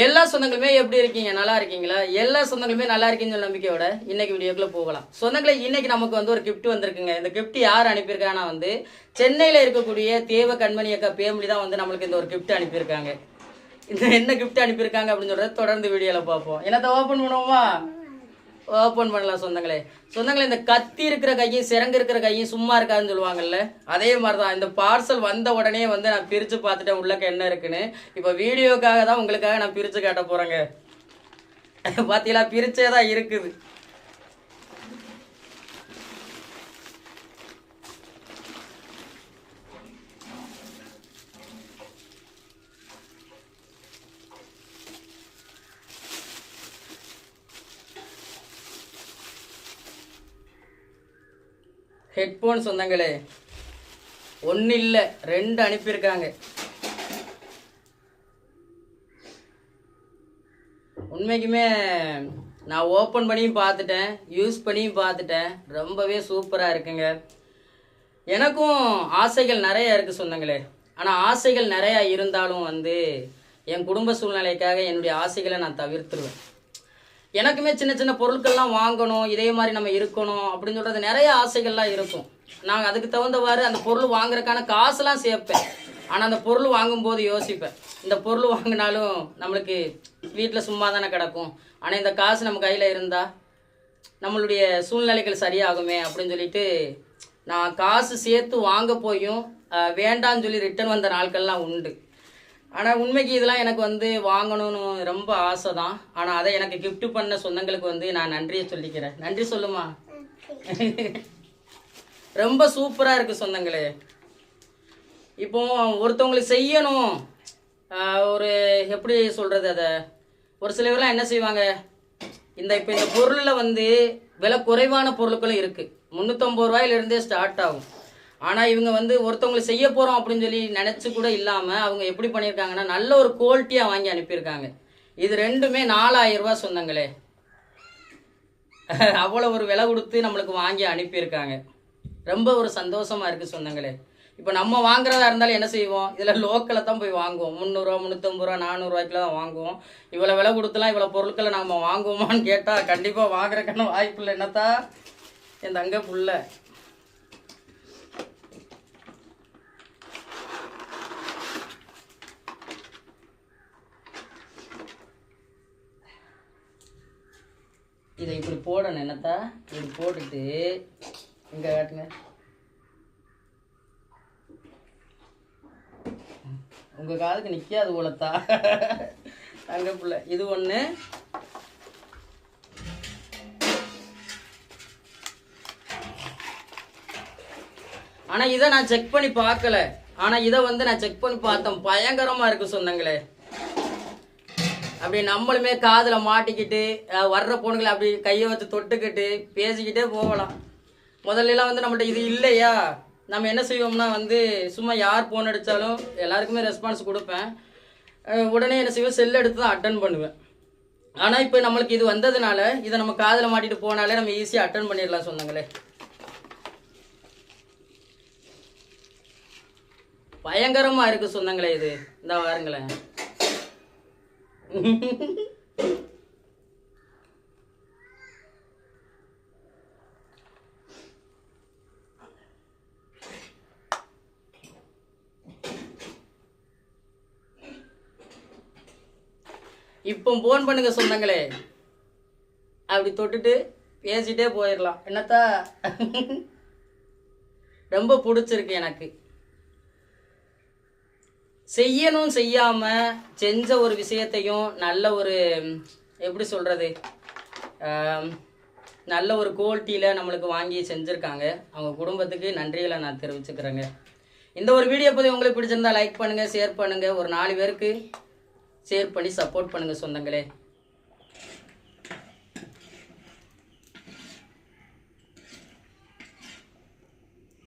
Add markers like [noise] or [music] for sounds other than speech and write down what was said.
எல்லா சொந்தங்களுமே எப்படி இருக்கீங்க? நல்லா இருக்கீங்களா? எல்லா சொந்தங்களுமே நல்லா இருக்கீங்கன்னு சொல்ல நம்பிக்கையோட இன்னைக்கு வீடியோக்குள்ள போகலாம். சொந்தங்களை இன்னைக்கு நமக்கு வந்து ஒரு கிஃப்ட் வந்திருக்குங்க. இந்த கிஃப்ட் யார் அனுப்பியிருக்காங்கன்னா வந்து சென்னையில் இருக்கக்கூடிய தேவ கண்மணி அக்கா பேமிலி தான் வந்து நம்மளுக்கு இந்த ஒரு கிஃப்ட் அனுப்பியிருக்காங்க. இந்த என்ன கிஃப்ட் அனுப்பியிருக்காங்க அப்படின்னு சொல்றத தொடர்ந்து வீடியோவில் பார்ப்போம். என்னத்தை ஓப்பன் பண்ணுவோமா? ஓப்பன் பண்ணலாம் சொந்தங்களே. சொந்தங்களே இந்த கத்தி இருக்கிற கையும் சிறங்கு இருக்கிற கையும் சும்மா இருக்காதுன்னு சொல்லுவாங்கல்ல? அதே மாதிரி தான் இந்த பார்சல் வந்த உடனே வந்து நான் பிரித்து பார்த்துட்டேன் உள்ளக்க என்ன இருக்குன்னு. இப்போ வீடியோக்காக தான் உங்களுக்காக நான் பிரித்து காட்ட போகிறேங்க பார்த்தீங்களா பிரிச்சே தான் இருக்குது. ஹெட்ஃபோன் சொந்தங்களே. ஒன்று இல்லை ரெண்டு அனுப்பியிருக்காங்க. உண்மைக்குமே நான் ஓப்பன் பண்ணியும் பார்த்துட்டேன் யூஸ் பண்ணியும் பார்த்துட்டேன். ரொம்பவே சூப்பராக இருக்குங்க. எனக்கும் ஆசைகள் நிறையா இருக்குது சொந்தங்களே. ஆனால் ஆசைகள் நிறையா இருந்தாலும் வந்து என் குடும்ப சூழ்நிலைக்காக என்னுடைய ஆசைகளை நான் தவிர்த்துருவேன். எனக்குமே சின்ன சின்ன பொருட்கள்லாம் வாங்கணும் இதே மாதிரி நம்ம இருக்கணும் அப்படின்னு சொல்கிறது நிறைய ஆசைகள்லாம் இருக்கும். நாங்கள் அதுக்கு தகுந்தவாறு அந்த பொருள் வாங்குறதுக்கான காசுலாம் சேர்ப்பேன். ஆனால் அந்த பொருள் வாங்கும்போது யோசிப்பேன். இந்த பொருள் வாங்கினாலும் நம்மளுக்கு வீட்டில் சும்மா தானே கிடக்கும். ஆனால் இந்த காசு நம்ம கையில் இருந்தால் நம்மளுடைய சூழ்நிலைகள் சரியாகுமே அப்படின்னு சொல்லிட்டு நான் காசு சேர்த்து வாங்க போயும் வேண்டான்னு சொல்லி ரிட்டர்ன் வந்த நாட்கள்லாம் உண்டு. ஆனால் உண்மைக்கு இதெல்லாம் எனக்கு வந்து வாங்கணும்னு ரொம்ப ஆசை தான் ஆனால் அதை எனக்கு gift பண்ண சொந்தங்களுக்கு வந்து நான் நன்றியை சொல்லிக்கிறேன். நன்றி சொல்லுமா? ரொம்ப சூப்பராக இருக்குது சொந்தங்களே. இப்போ ஒருத்தவங்களுக்கு செய்யணும். ஒரு எப்படி சொல்கிறது அதை? ஒரு சிலவர்லாம் என்ன செய்வாங்க? இந்த இப்போ இந்த பொருளில் வந்து விலை குறைவான பொருட்களும் இருக்குது முந்நூற்றம்பது ரூபாயிலிருந்தே ஸ்டார்ட் ஆகும். ஆனால் இவங்க வந்து ஒருத்தவங்களுக்கு செய்ய போகிறோம் அப்படின்னு சொல்லி நினச்சி கூட இல்லாமல் அவங்க எப்படி பண்ணியிருக்காங்கன்னா நல்ல ஒரு குவாலிட்டியாக வாங்கி அனுப்பியிருக்காங்க. இது ரெண்டுமே நாலாயிரம் ரூபா சொந்தங்களே. [laughs] அவ்வளோ ஒரு விலை கொடுத்து நம்மளுக்கு வாங்கி அனுப்பியிருக்காங்க. ரொம்ப ஒரு சந்தோஷமாக இருக்குது சொந்தங்களே. இப்போ நம்ம வாங்குறதா இருந்தாலும் என்ன செய்வோம்? இதில் லோக்கலில் தான் போய் வாங்குவோம். முந்நூறுரூவா முந்நூற்றம்பது ரூபா நானூறுரூவாய்க்குல தான் வாங்குவோம். இவ்வளோ விலை கொடுத்துலாம் இவ்வளோ பொருட்களை நம்ம வாங்குவோமான்னு கேட்டால் கண்டிப்பாக வாங்குறக்கான வாய்ப்பு இல்லை. என்னத்தா? என் தங்க புள்ள. இதை இப்படி போடணும் என்னத்தா? இப்படி போட்டுட்டு இங்க காட்டுங்க. உங்க காதுக்கு நிக்காது போலத்தா? தங்க புள்ள இது ஒண்ணு. ஆனா இதை நான் செக் பண்ணி பார்க்கல. ஆனா இதை வந்து நான் செக் பண்ணி பார்த்தேன். பயங்கரமா இருக்கு சொந்தங்களே அப்படி நம்மளுமே காதில் மாட்டிக்கிட்டு வர்ற பொண்ணுங்களை அப்படி கையை வச்சு தொட்டுக்கிட்டு பேசிக்கிட்டே போகலாம். முதல்லலாம் வந்து நம்மகிட்ட இது இல்லையா? நம்ம என்ன செய்வோம்னா வந்து சும்மா யார் ஃபோன் அடித்தாலும் எல்லாருக்குமே ரெஸ்பான்ஸ் கொடுப்பேன். உடனே என்ன செய்வேன்? செல் எடுத்து தான் அட்டன் பண்ணுவேன். ஆனால் இப்போ நம்மளுக்கு இது வந்ததுனால இதை நம்ம காதில் மாட்டிட்டு போனாலே நம்ம ஈஸியாக அட்டன் பண்ணிடலாம் சொந்தங்களே. பயங்கரமாக இருக்குது சொந்தங்களே இது. இந்த வாருங்களேன். இப்போ ஃபோன் பண்ணுங்க சொந்தங்களே. அப்படி தொட்டுட்டு பேசிட்டே போயிடலாம். என்னத்தா? ரொம்ப பிடிச்சிருக்கு எனக்கு. செய்யணும் செய்யாம செஞ்ச ஒரு விஷயத்தையும் நல்ல ஒரு எப்படி சொல்றது நல்ல ஒரு குவாலிட்டியில் நம்மளுக்கு வாங்கி செஞ்சுருக்காங்க. அவங்க குடும்பத்துக்கு நன்றிகளை நான் தெரிவிச்சுக்கிறேங்க. இந்த ஒரு வீடியோ பற்றி உங்களுக்கு பிடிச்சிருந்தா லைக் பண்ணுங்கள் ஷேர் பண்ணுங்கள் ஒரு நாலு பேருக்கு ஷேர் பண்ணி சப்போர்ட் பண்ணுங்கள் சொந்தங்களே.